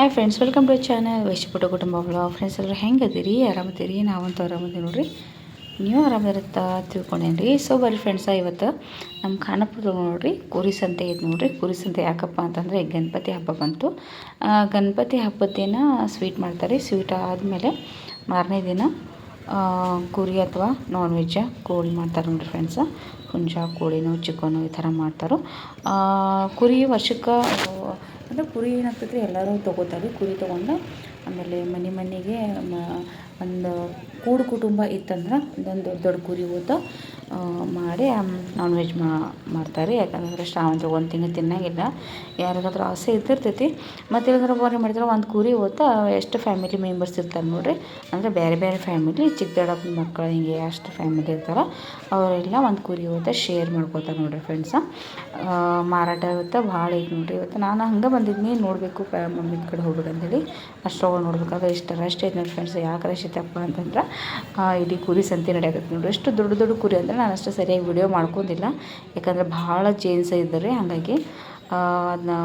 Hi friends welcome to channel ವೈಶಿಪುಟ ಕುಟುಂಬ blog friends ಎಲ್ಲರೂ ಹೆಂಗದಿರಿ? ಆರಾಮದಿರಿ? ನಾವಂತೂ ಆರಾಮದಿ ನೋಡಿರಿ. ನೀವು ಆರಾಮದಿರುತ್ತಾ ತಿಳ್ಕೊಂಡೇನ್ರಿ? ಸೊ ಬರ್ರಿ ಫ್ರೆಂಡ್ಸ ಇವತ್ತು ನಮ್ಮ ಖಾನಾಪುರದಾಗ ನೋಡಿರಿ, ಕುರಿ ಸಂತೆ ಇದು ನೋಡಿರಿ. ಕುರಿ ಸಂತೆ ಯಾಕಪ್ಪ ಅಂತಂದರೆ ಗಣಪತಿ ಹಬ್ಬ ಬಂತು. ಗಣಪತಿ ಹಬ್ಬದ ದಿನ ಸ್ವೀಟ್ ಮಾಡ್ತಾರೆ. ಸ್ವೀಟ್ ಆದಮೇಲೆ ಮಾರನೇ ದಿನ ಕುರಿ ಅಥವಾ ನಾನ್ ವೆಜ್ಜ ಕೋಳಿ ಮಾಡ್ತಾರೆ ನೋಡಿರಿ ಫ್ರೆಂಡ್ಸ ಹುಂಜ ಕೋಳಿನೋ ಚಿಕನು ಈ ಥರ ಮಾಡ್ತಾರೆ. ಕುರಿ ವರ್ಷಕ್ಕೆ ಅಂದರೆ ಕುರಿ ಏನಾಗ್ತೈತೆ? ಎಲ್ಲರೂ ತೊಗೋತಾರೆ. ಕುರಿ ತೊಗೊಂಡು ಆಮೇಲೆ ಮನೆ ಮನೆಗೆ ಮ- ಒಂದು ಕೂಡು ಕುಟುಂಬ ಇತ್ತಂದ್ರೆ ಒಂದೊಂದು ದೊಡ್ಡ ದೊಡ್ಡ ಕುರಿ ಊತ ಮಾಡಿ ನಾನ್ ವೆಜ್ ಮಾಡ್ತಾರೆ. ಯಾಕಂದ್ರೆ ಶ್ರಾವಂತ್ರಿಗೆ ಒಂದು ತಿಂಗಳು ತಿನ್ನಂಗಿಲ್ಲ. ಯಾರಿಗಾದ್ರೂ ಆಸೆ ಇದ್ದಿರ್ತೈತಿ. ಮತ್ತು ಇಲ್ಲಂದ್ರೆ ಬೋರ್ ಮಾಡಿದ್ರೆ ಒಂದು ಕುರಿ ಹೋತ ಎಷ್ಟು ಫ್ಯಾಮಿಲಿ ಮೆಂಬರ್ಸ್ ಇರ್ತಾರೆ ನೋಡಿರಿ. ಅಂದರೆ ಬೇರೆ ಬೇರೆ ಫ್ಯಾಮಿಲಿ ಚಿಕ್ಕ ದೊಡ್ಡಪ್ಪನ ಮಕ್ಕಳು ಹಿಂಗೆ ಅಷ್ಟು ಫ್ಯಾಮಿಲಿ ಇರ್ತಾರೆ. ಅವರೆಲ್ಲ ಒಂದು ಕುರಿ ಹೋತ ಶೇರ್ ಮಾಡ್ಕೋತಾರೆ ನೋಡಿರಿ ಫ್ರೆಂಡ್ಸ ಮಾರಾಟ ಇವತ್ತು ಭಾಳ ಐತೆ ನೋಡಿರಿ. ಇವತ್ತು ನಾನು ಹಂಗೆ ಬಂದಿದ್ನಿ, ನೋಡಬೇಕು ಮಮ್ಮಿ ಕಡೆ ಹೋಗ್ಬೇಕಂತೇಳಿ. ಅಷ್ಟು ಅಷ್ಟೊಳಗೆ ನೋಡ್ಬೇಕಾದ್ರೆ ಇಷ್ಟು ರಶ್ ಐತೆ ನೋಡಿ ಫ್ರೆಂಡ್ಸ್ ಯಾಕೆ ರಶ್ ಐತಪ್ಪ ಅಂತಂದ್ರೆ ಇಲ್ಲಿ ಕುರಿ ಸಂತೆ ನಡೆಯಕತ್ತೆ ನೋಡಿ ಎಷ್ಟು ದೊಡ್ಡ ದೊಡ್ಡ ಕುರಿ ಅಂದರೆ ನಾನು ಅಷ್ಟು ಸರಿಯಾಗಿ ವಿಡಿಯೋ ಮಾಡ್ಕೊಂಡಿಲ್ಲ. ಯಾಕಂದ್ರೆ ಭಾಳ ಜೇನ್ಸ್ ಇದ್ದಾರೆ, ಹಾಗಾಗಿ ಅದನ್ನ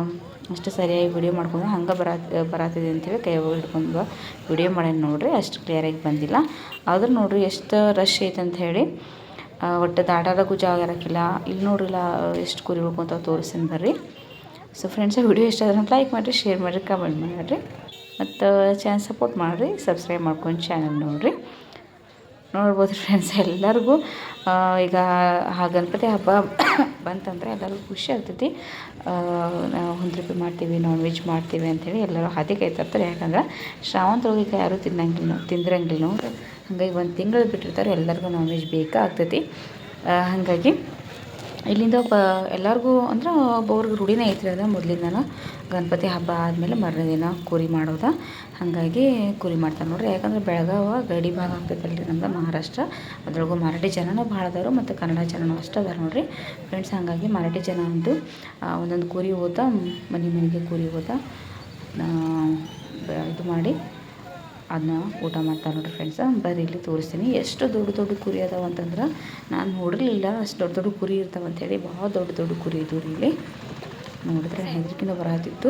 ಅಷ್ಟು ಸರಿಯಾಗಿ ವಿಡಿಯೋ ಮಾಡ್ಕೊಂಡು ಹಂಗೆ ಬರ ಬರತ್ತಿದೆ ಅಂತೇಳಿ ಕೈ ಹಿಡ್ಕೊಂಡು ವಿಡಿಯೋ ಮಾಡ್ಯಾನ ನೋಡಿರಿ. ಅಷ್ಟು ಕ್ಲಿಯರಾಗಿ ಬಂದಿಲ್ಲ. ಆದ್ರೆ ನೋಡಿರಿ ಎಷ್ಟು ರಶ್ ಐತೆ ಅಂತ ಹೇಳಿ ಒಟ್ಟು ದಾಟಾಡೋಕ್ಕೂ ಜಾಗ ಇರೋಕ್ಕಿಲ್ಲ ಇಲ್ಲಿ ನೋಡ್ರಿಲ್ಲ, ಎಷ್ಟು ಕುರಿ ಉಳ್ಕೊಂತಾವ ತೋರಿಸ್ತೀನಿ ಬರ್ರಿ. ಸೊ ಫ್ರೆಂಡ್ಸ್ ವಿಡಿಯೋ ಇಷ್ಟ ಆದ್ರೆ ಲೈಕ್ ಮಾಡಿರಿ ಶೇರ್ ಮಾಡಿರಿ ಕಮೆಂಟ್ ಮಾಡಿರಿ. ಮತ್ತು ಚಾನಲ್ ಸಪೋರ್ಟ್ ಮಾಡಿರಿ, ಸಬ್ಸ್ಕ್ರೈಬ್ ಮಾಡ್ಕೊಂಡು ಚಾನಲ್ ನೋಡಿರಿ. ನೋಡ್ಬೋದು ಫ್ರೆಂಡ್ಸ್ ಎಲ್ಲರಿಗೂ. ಈಗ ಆ ಗಣಪತಿ ಹಬ್ಬ ಬಂತಂದರೆ ಎಲ್ಲರಿಗೂ ಖುಷಿ ಆಗ್ತೈತಿ. ನಾವು ಹುಂದ್ರಿಪಿ ಮಾಡ್ತೀವಿ ನಾನ್ ವೆಜ್ ಮಾಡ್ತೀವಿ ಅಂಥೇಳಿ ಎಲ್ಲರೂ ಹಾದಿ ತರ್ತಾರೆ ಯಾಕಂದ್ರೆ ಶ್ರಾವಣದೊಳಗೆ ಈಗ ಯಾರೂ ತಿನ್ನಂಗಿಲ್ಲ, ತಿಂದಿರಂಗಿಲ್ಲ ನೋಡಿ ಹಾಗಾಗಿ ಒಂದು ತಿಂಗಳು ಬಿಟ್ಟಿರ್ತಾರೆ, ಎಲ್ಲರಿಗೂ ನಾನ್ ವೆಜ್ ಬೇಕಾಗ್ತೈತಿ ಹಾಗಾಗಿ ಇಲ್ಲಿಂದ ಬ ಎಲ್ಲರಿಗೂ ಅಂದ್ರೆ ಒಬ್ಬೊಬ್ರಿಗೆ ರೂಢಿನೇ ಐತ್ರಿ ಅದು ಮೊದಲಿಂದನೂ. ಗಣಪತಿ ಹಬ್ಬ ಆದಮೇಲೆ ಮಾರನೇ ದಿನ ಕುರಿ ಮಾಡೋದು. ಹಾಗಾಗಿ ಕುರಿ ಮಾಡ್ತಾರೆ ನೋಡ್ರಿ. ಯಾಕಂದ್ರೆ ಬೆಳಗಾವ ಗಡಿ ಭಾಗ ಆಗ್ತೈತಲ್ರಿ ನಮ್ದು ಮಹಾರಾಷ್ಟ್ರ. ಅದ್ರೊಳಗೂ ಮರಾಠಿ ಜನನೂ ಭಾಳ ಅದಾರು ಮತ್ತು ಕನ್ನಡ ಜನನೂ ಅಷ್ಟು ಅದಾರ ನೋಡ್ರಿ. ಫ್ರೆಂಡ್ಸ್ ಹಾಗಾಗಿ ಮರಾಠಿ ಜನ ಆ, ಒಂದೊಂದು ಕುರಿ ಹೋತ ಮನೆ ಮನೆಗೆ ಕುರಿ ಹೋತ ಇದು ಮಾಡಿ ಅದನ್ನ ಊಟ ಮಾಡ್ತಾರೆ ನೋಡ್ರಿ ಫ್ರೆಂಡ್ಸ ಬರ್ರಿ ಇಲ್ಲಿ ತೋರಿಸ್ತೀನಿ. ಎಷ್ಟು ದೊಡ್ಡ ದೊಡ್ಡ ಕುರಿ ಅದಾವ ಅಂತಂದ್ರೆ ನಾನು ನೋಡಿರಲಿಲ್ಲ ಅಷ್ಟು ದೊಡ್ಡ ದೊಡ್ಡ ಕುರಿ ಇರ್ತಾವೆ ಹೇಳಿ, ಭಾಳ ದೊಡ್ಡ ದೊಡ್ಡ ಕುರಿ ಇದ್ದವು ಇಲ್ಲಿ. ನೋಡಿದ್ರೆ ಹೆದ್ರಿಕಿನ ಬರತ್ತಿತ್ತು